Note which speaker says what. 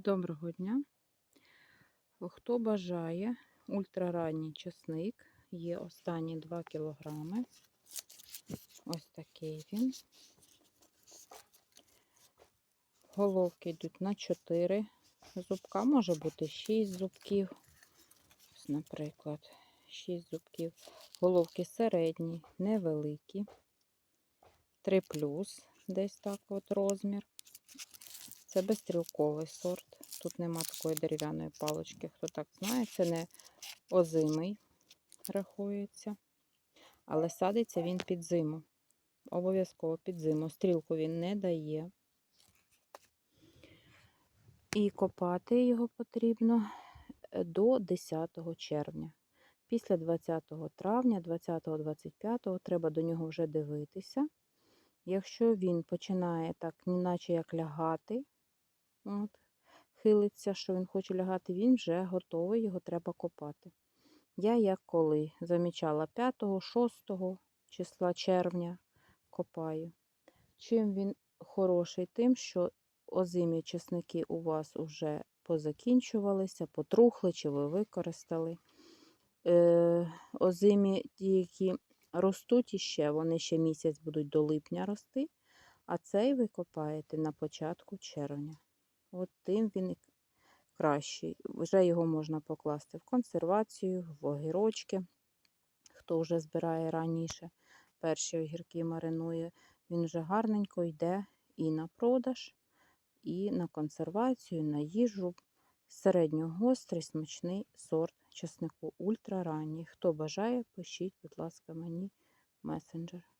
Speaker 1: Доброго дня. Хто бажає ультраранній чесник, є останні 2 кілограми. Ось такий він. Головки йдуть на 4 зубка, може бути 6 зубків. Ось, наприклад, 6 зубків. Головки середні, невеликі. 3 плюс, десь так от розмір. Це безстрілковий сорт. Тут нема такої дерев'яної палочки. Хто так знає, це не озимий рахується. Але садиться він під зиму. Обов'язково під зиму. Стрілку він не дає. І копати його потрібно до 10 червня. Після 20 травня, 20-25 треба до нього вже дивитися. Якщо він починає так, неначе як лягати, от, хилиться, що він хоче лягати, він вже готовий, його треба копати. Я як коли замічала 5-6 числа червня копаю. Чим він хороший? Тим, що озимі чесники у вас вже позакінчувалися, потрухли, чи ви використали. Е, озимі ті, які ростуть іще, вони ще місяць будуть до липня рости, а цей ви копаєте на початку червня. От тим він кращий. Вже його можна покласти в консервацію, в огірочки. Хто вже збирає раніше, перші огірки маринує, він вже гарненько йде і на продаж, і на консервацію, на їжу. Середньогострий смачний сорт чеснику ультраранній. Хто бажає, пишіть, будь ласка, мені месенджер.